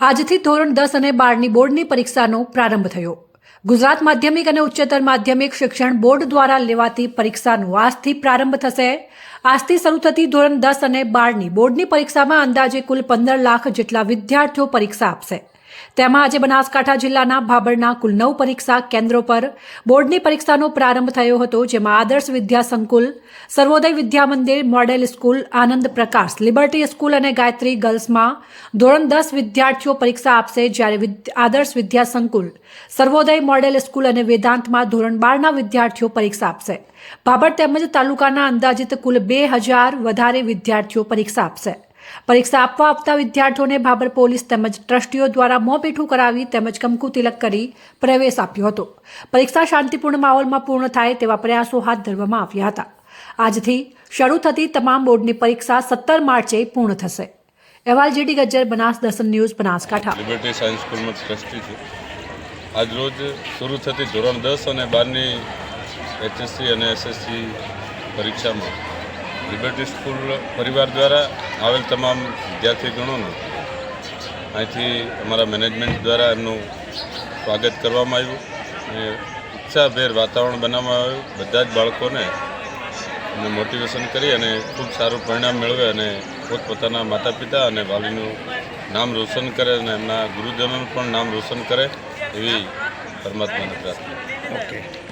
આજથી ધોરણ દસ અને બારની બોર્ડની પરીક્ષાનો પ્રારંભ થયો. ગુજરાત માધ્યમિક અને ઉચ્ચતર માધ્યમિક શિક્ષણ બોર્ડ દ્વારા લેવાતી પરીક્ષાનો આજથી પ્રારંભ થશે. આજથી શરૂ થતી ધોરણ દસ અને બારની બોર્ડની પરીક્ષામાં અંદાજે કુલ પંદર લાખ જેટલા વિદ્યાર્થીઓ પરીક્ષા આપશે. તેમાં આજે બનાસકાંઠા જિલ્લાના ભાબરના કુલ નવ પરીક્ષા કેન્દ્રો પર બોર્ડની પરીક્ષાનો પ્રારંભ થયો હતો, જેમાં આદર્શ વિદ્યા સંકુલ, Sarvodaya Vidya Mandir, model school, Anand Prakash, liberty school અને ગાયત્રી ગર્લ્સમાં ધોરણ દસ વિદ્યાર્થીઓ પરીક્ષા આપશે, જ્યારે આદર્શ વિદ્યા સંકુલ, સર્વોદય મોડેલ સ્કૂલ અને વેદાંતમાં ધોરણ બારના વિદ્યાર્થીઓ પરીક્ષા આપશે. ભાભર તેમજ તાલુકાના અંદાજિત કુલ બે હજાર વધારે વિદ્યાર્થીઓ પરીક્ષા આપશે. પરીક્ષા આપવા આપતા વિદ્યાર્થીઓને ભાબર પોલીસ તેમજ ટ્રસ્ટીઓ દ્વારા મોં પીઠું કરાવી તેમજ કંકુ તિલક કરી પ્રવેશ આપ્યો હતો. પરીક્ષા શાંતિપૂર્ણ માહોલમાં પૂર્ણ થાય તેવા પ્રયાસો હાથ ધરવામાં આવ્યા હતા. આજથી શરૂ થતી તમામ બોર્ડની પરીક્ષા સત્તર માર્ચે પૂર્ણ થશે. અહેવાલ GD Gajjar, Banas Darshan news, Banaskantha. Liberty science સ્કૂલનો ટ્રસ્ટી છું. આજ રોજ શરૂ થતી ધોરણ દસ અને બારની એચએસસી અને એસએસસી પરીક્ષામાં લિબર્ટી સ્કૂલ પરિવાર દ્વારા આવેલ તમામ વિદ્યાર્થીગણોનું અહીંથી અમારા મેનેજમેન્ટ દ્વારા એમનું સ્વાગત કરવામાં આવ્યું અને ઉત્સાહભેર વાતાવરણ બનાવવામાં આવ્યું. બધા જ બાળકોને એમને મોટિવેશન કરી અને ખૂબ સારું પરિણામ મેળવે અને પોતપોતાના માતા પિતા અને વાલીનું નામ રોશન કરે અને એમના ગુરુજનોનું પણ નામ રોશન કરે એવી પરમાત્માને પ્રાર્થના. ઓકે